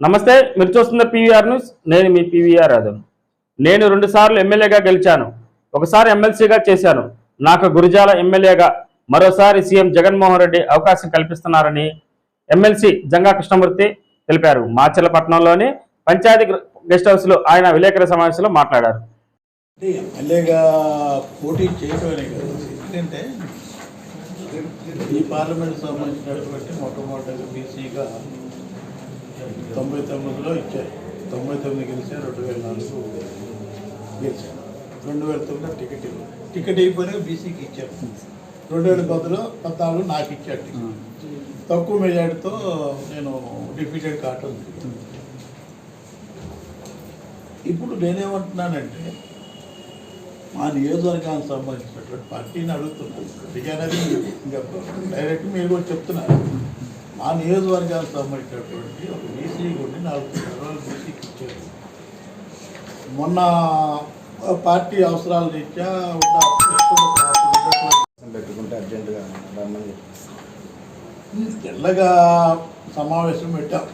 నమస్తే మీరు చూస్తున్న పీవీఆర్ న్యూస్. నేను మీ పీవీఆర్ యాదవ్. నేను రెండు సార్లు ఎమ్మెల్యేగా గెలిచాను. ఒకసారి ఎమ్మెల్సీగా చేశాను. నాకు గురిజాల ఎమ్మెల్యేగా మరోసారి సీఎం జగన్మోహన్ రెడ్డి అవకాశం కల్పిస్తున్నారని ఎమ్మెల్సీ జంగా కృష్ణమూర్తి తెలిపారు. మాచలపట్నంలోని పంచాయతీ గెస్ట్ హౌస్లో ఆయన విలేకరుల సమావేశంలో మాట్లాడారు. పోటీ ఎందుకంటే ఈ పార్లమెంట్ సంబంధించినటువంటి మొట్టమొదటిగా బీసీగా తొంభై తొమ్మిదిలో ఇచ్చారు తొంభై తొమ్మిది గెలిచారు రెండు వేల నాలుగు గెలిచారు రెండు వేల తొమ్మిదిలో టికెట్ ఇవ్వలేదు టికెట్ అయిపోయినా బీసీకి ఇచ్చారు రెండు వేల పదిలో పద్నాలుగు నాకు ఇచ్చారు టికెట్. తక్కువ మెజార్టీతో నేను డిఫీటెడ్ కావటం ఇప్పుడు నేనేమంటున్నానంటే మా నియోజకవర్గానికి సంబంధించినటువంటి పార్టీని అడుగుతున్నాను. అనేది ఇంకా డైరెక్ట్ మీరు కూడా చెప్తున్నారు. మా నియోజకవర్గానికి సంబంధించినటువంటి ఒక బీసీ ఉండి నాలుగు రోజులు బీసీకి ఇచ్చారు. మొన్న పార్టీ అవసరాల రీత్యా పెట్టుకుంటే అర్జెంటుగా రమ్మని తెల్లగా సమావేశం పెట్టాం.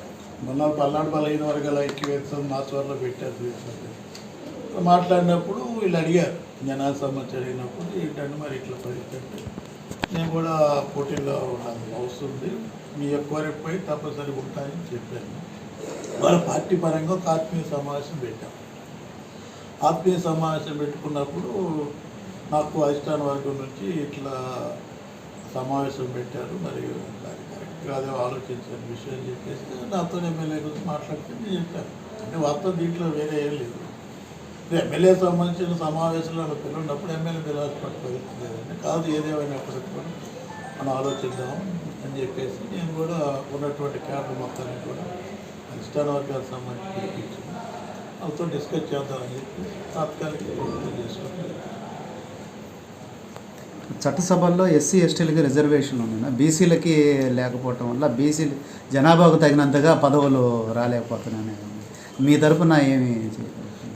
మొన్న పల్నాడు బలహీన వర్గాల ఐక్యవేత్సం నాచువర్లో పెట్టారు మాట్లాడినప్పుడు వీళ్ళు అడిగారు జనాల సమస్య అడిగినప్పుడు ఏంటంటే మరి ఇట్లా పరిస్థితి నేను కూడా పోటీలో నాకు వస్తుంది మీ కోరికపై తప్పనిసరి ఉంటాయని చెప్పాను. వాళ్ళ పార్టీ పరంగా ఒక ఆత్మీయ సమావేశం పెట్టాం. ఆత్మీయ సమావేశం పెట్టుకున్నప్పుడు నాకు అధిష్టాన వర్గం నుంచి ఇట్లా సమావేశం పెట్టారు. మరి దాన్ని కరెక్ట్గా అదే ఆలోచించిన విషయం చెప్పేసి నాతో ఎమ్మెల్యే గురించి మాట్లాడితే నేను చెప్పాను అంటే వార్త దీంట్లో వేరే ఏం లేదు. ఎమ్మెల్యే సంబంధించిన సమావేశంలో నాకు ఎమ్మెల్యే పిల్లలు పరిస్థితి కాదు ఏదేమైనప్పటికీ కూడా మనం ఆలోచిద్దాం. అని చెప్పేసి నేను కూడా ఉన్నటువంటి క్యాడర్ మొత్తాన్ని కూడా అధిష్టాన వర్గాలకు సంబంధించి పిలిపించాను వాళ్ళతో డిస్కస్ చేద్దామని చెప్పి తాత్కాలిక చేసుకుంటాను చట్టసభల్లో ఎస్సీ ఎస్టీలకి రిజర్వేషన్ ఉన్నాయి బీసీలకి లేకపోవటం వల్ల బీసీలు జనాభాకు తగినంతగా పదవులు రాలేకపోతున్నాయి మీ తరపున ఏమి?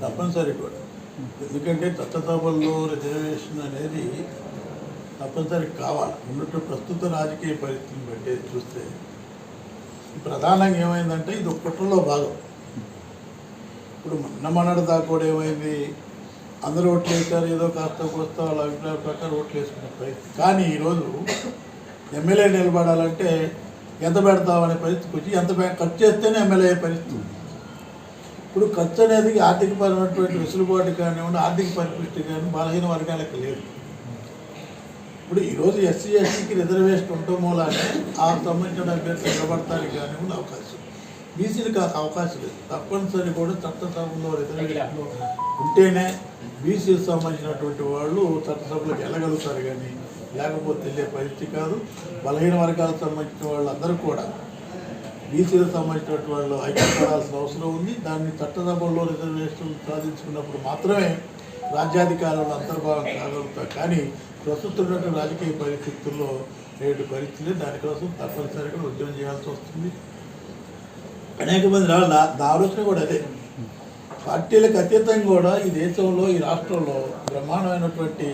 తప్పనిసరి కూడా. ఎందుకంటే చట్టసభల్లో రిజర్వేషన్ అనేది తప్పనిసరి కావాలి. ఉన్నట్టు ప్రస్తుత రాజకీయ పరిస్థితిని బట్టి చూస్తే ప్రధానంగా ఏమైందంటే ఇది ఒక కుట్రలో భాగం. ఇప్పుడు మొన్న దాకా కూడా ఏమైంది? అందరూ ఓట్లు వేశారు ఏదో కాస్త కోస్త వాళ్ళ అభిప్రాయం ప్రకారం ఓట్లు వేసుకునే పరిస్థితి కానీ ఈరోజు ఎమ్మెల్యే నిలబడాలంటే ఎంత పెడతామనే పరిస్థితికి వచ్చి ఎంత ఖర్చు చేస్తేనే ఎమ్మెల్యే అయ్యే పరిస్థితి. ఇప్పుడు ఖర్చు అనేది ఆర్థికపరమైనటువంటి వెసులుబాటు కానివ్వండి ఆర్థిక పరిపుష్టి కానీ బలహీన వర్గాలకు లేదు. ఇప్పుడు ఈరోజు ఎస్సీ ఎస్టీకి రిజర్వేషన్ ఉండటం మూలానే ఆ సంబంధించిన అభ్యర్థులు నిలబడటానికి కానివ్వండి అవకాశం బీసీలకు ఆ అవకాశం లేదు. తప్పనిసరి కూడా చట్టసభలో రిజర్వేషన్ ఉంటేనే బీసీకి సంబంధించినటువంటి వాళ్ళు చట్టసభలోకి వెళ్ళగలుగుతారు కానీ లేకపోతే వెళ్ళే పరిస్థితి కాదు. బలహీన వర్గాలకు సంబంధించిన వాళ్ళందరూ కూడా బీసీలకు సంబంధించినటువంటి వాళ్ళు ఐక్యపడాల్సిన అవసరం ఉంది. దాన్ని చట్టసభల్లో రిజర్వేషన్ సాధించుకున్నప్పుడు మాత్రమే రాజ్యాధికారంలో అంతర్భాగం కాగలుగుతారు. కానీ ప్రస్తుతం రాజకీయ పరిస్థితుల్లో నేటి పరిస్థితులు దానికోసం తప్పనిసరిగా ఉద్యమం చేయాల్సి వస్తుంది. అనేక మంది రా నా నా ఆలోచన కూడా అదే. పార్టీలకు అతీతంగా కూడా ఈ దేశంలో ఈ రాష్ట్రంలో బ్రహ్మాండమైనటువంటి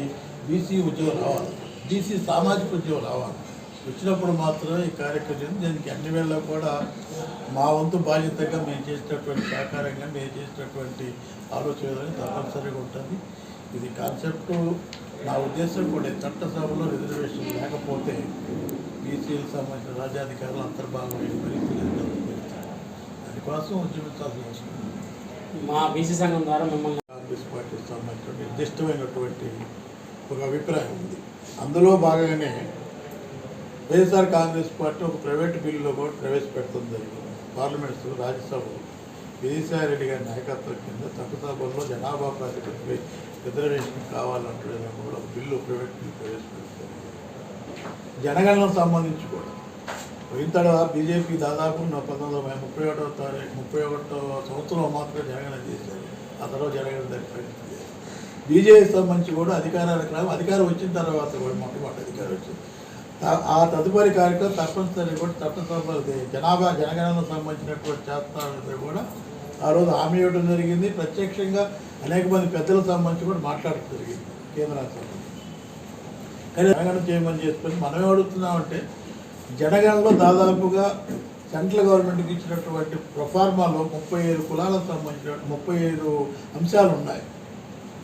బీసీ ఉద్యోగం రావాలి. బీసీ సామాజిక ఉద్యోగం రావాలి. వచ్చినప్పుడు మాత్రమే ఈ కార్యక్రమం దీనికి అన్ని వేళ కూడా మా వంతు బాధ్యతగా మేము చేసినటువంటి సహకారంగా మేము చేసినటువంటి ఆలోచన తప్పనిసరిగా ఉంటుంది. ఇది కాన్సెప్ట్ నా ఉద్దేశం కూడా చట్టసభలో రిజర్వేషన్ లేకపోతే బీసీలకు సంబంధించిన రాజ్యాధికారులు అంతర్భాగమైన. దానికోసం ఉద్యమించాల్సిన అవసరం. మా బీసీ సంఘం ద్వారా మిమ్మల్ని కాంగ్రెస్ పార్టీకి సంబంధించిన నిర్దిష్టమైనటువంటి ఒక అభిప్రాయం ఉంది అందులో భాగంగానే వైఎస్ఆర్ కాంగ్రెస్ పార్టీ ఒక ప్రైవేట్ బిల్లులో కూడా ప్రవేశపెడుతుంది జరిగింది పార్లమెంట్స్ రాజ్యసభలో విజయసాయిరెడ్డి గారి నాయకత్వం కింద చట్టసభల్లో జనాభా ప్రాతిపదికపై రిజర్వేషన్ కావాలంటే కూడా బిల్లు ప్రైవేట్ బిల్లు ప్రవేశపెడుతుంది. జనగణనకు సంబంధించి కూడా. పోయిన తర్వాత బీజేపీ దాదాపు పంతొమ్మిది వందల ముప్పై ఒకటో తారీఖు ముప్పై ఒకటో సంవత్సరంలో మాత్రమే జనగణన చేశారు. ఆ తర్వాత జనగణన దానికి బీజేపీ బీజేపీకి సంబంధించి కూడా అధికారానికి రావు అధికారం వచ్చిన తర్వాత కూడా మొట్టమొదటి అధికారం వచ్చింది. ఆ- ఆ తదుపరి కార్యక్రమం తప్పనిసరి కూడా చట్టసభ జనాభా జనగణనకు సంబంధించినటువంటి చేస్తారంటే కూడా ఆ రోజు హామీ ఇవ్వడం జరిగింది. ప్రత్యక్షంగా అనేక మంది పెద్దలకు సంబంధించి కూడా మాట్లాడటం జరిగింది కేంద్ర సంబంధించి కానీ జనగణన చేయమని చెప్పి మనం ఏమడుగుతున్నామంటే జనగణలో దాదాపుగా సెంట్రల్ గవర్నమెంట్కి ఇచ్చినటువంటి ప్రొఫార్మాలో ముప్పై ఐదు కులాలకు సంబంధించిన ముప్పై ఐదు అంశాలు ఉన్నాయి.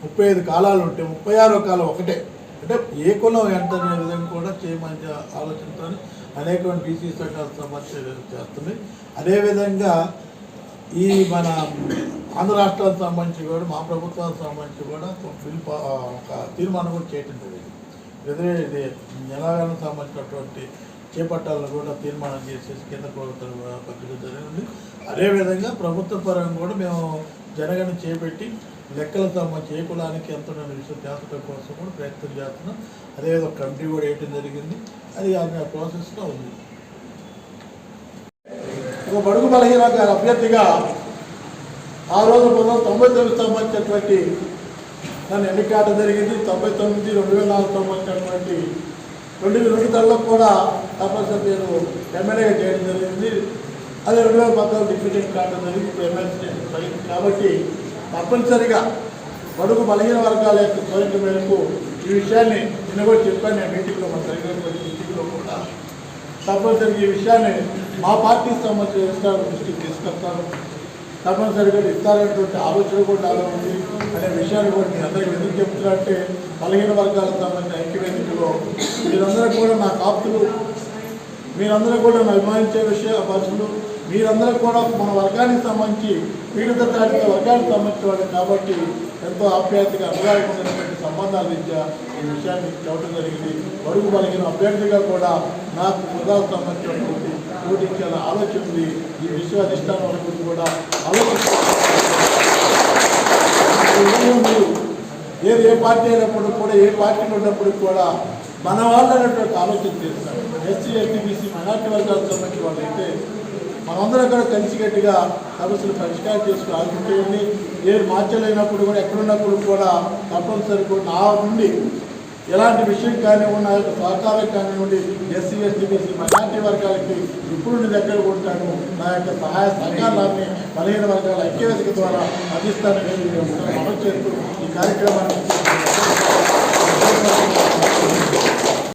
ముప్పై ఐదు కాలాలు ఉంటే ముప్పై ఆరో కాలం ఒకటే. అంటే ఏ కులం ఎంత అనే విధంగా కూడా చేయమని ఆలోచనతో అనేకమైన బీసీ సంఘాలకు సంబంధించి చేస్తుంది. అదేవిధంగా ఈ మన ఆంధ్ర రాష్ట్రానికి సంబంధించి కూడా మా ప్రభుత్వానికి సంబంధించి కూడా ఒక ఒక తీర్మానం కూడా చేయటం జరిగింది. ఇది జనాలకు సంబంధించినటువంటి చేపట్టాలను కూడా తీర్మానం చేసేసి కేంద్ర ప్రభుత్వం కూడా జరిగింది. అదేవిధంగా ప్రభుత్వ పరంగా కూడా మేము జనగణ చేపెట్టి లెక్కలకు తమ ఏ కులానికి ఎంత విషయం తేల్చడం కోసం కూడా ప్రయత్నం చేస్తున్నాం. అదేవిధంగా కమిటీ కూడా వేయటం జరిగింది. అది ఆ ప్రాసెస్లో ఉంది. ఒక బడుగు బలహీన గారి అభ్యర్థిగా ఆ రోజు పంతొమ్మిది తొంభై తొమ్మిది సంబంధించినటువంటి నన్ను ఎన్నికాట జరిగింది. తొంభై తొమ్మిది రెండు వేల నాలుగు సంబంధించినటువంటి రెండు రెండు తరలో కూడా తప్పనిసరి నేను ఎమ్మెల్యేగా చేయడం జరిగింది. అది రెండు వేల పద్నాలుగు డిప్యూటీ కావడం జరిగింది. ఇప్పుడు ఎమ్మెల్సీ జరిగింది కాబట్టి తప్పనిసరిగా బడుగు బలహీన వర్గాల యొక్క కోరిక మేరకు ఈ విషయాన్ని నిన్న కూడా చెప్పాను. నేను మీటింగ్లో మన జరిగినటువంటి మీటింగ్లో కూడా తప్పనిసరిగా ఈ విషయాన్ని మా పార్టీకి సంబంధించిన ఇస్తారు దృష్టికి తీసుకొస్తాను తప్పనిసరిగా ఇస్తారనేటువంటి ఆలోచన కూడా నాలో ఉంది. అనే విషయాన్ని కూడా మీ అందరికీ ఎందుకు చెప్తున్నారంటే బలహీన వర్గాలకు సంబంధించిన ఐక్యవేదికలో మీరందరూ కూడా నా కాపులు మీరందరూ కూడా నన్ను అభిమానించే విషయ పరుషులు మీరందరూ కూడా మన వర్గానికి సంబంధించి పీడిత తాడిత వర్గానికి సంబంధించిన వాళ్ళు కాబట్టి ఎంతో ఆప్యాయతగా అనురాగమైనటువంటి సంబంధాల రీత్యా ఈ విషయాన్ని చెప్పడం జరిగింది. బడుగు బలహీన అభ్యర్థిగా కూడా నాకు హృదయాలకు సంబంధించినటువంటి పోటీ చేయాలని ఆలోచన ఉంది ఈ విశ్వ అధిష్టానం వరకు కూడా ఆలోచన ఏది ఏ పార్టీ అయినప్పుడు కూడా ఏ పార్టీలో ఉన్నప్పుడు కూడా మన వాళ్ళు అనేటువంటి ఆలోచన చేస్తారు. ఎస్సీ ఎస్టీబీసీ మైనార్టీ వర్గాలకు సంబంధించిన వాళ్ళు అయితే మనందరం కూడా కలిసికట్టుగా సమస్యలు పరిష్కారం చేసుకుని ఆలోచించేయండి ఏది మార్చలేనప్పుడు కూడా ఎక్కడున్నప్పుడు కూడా తప్పనిసరి కూడా నా నుండి ఎలాంటి విషయం కానివ్వండి నా సహకారం కానివ్వండి ఎస్సీ ఎస్టీ బీసీ మైనార్టీ వర్గాలకి ఇప్పుడు నేను దగ్గర ఉంటాను నా యొక్క సహాయ సహకారాన్ని బలహీన వర్గాల ఐక్యవేదిక ద్వారా అందిస్తానని మనం చేస్తూ ఈ కార్యక్రమాన్ని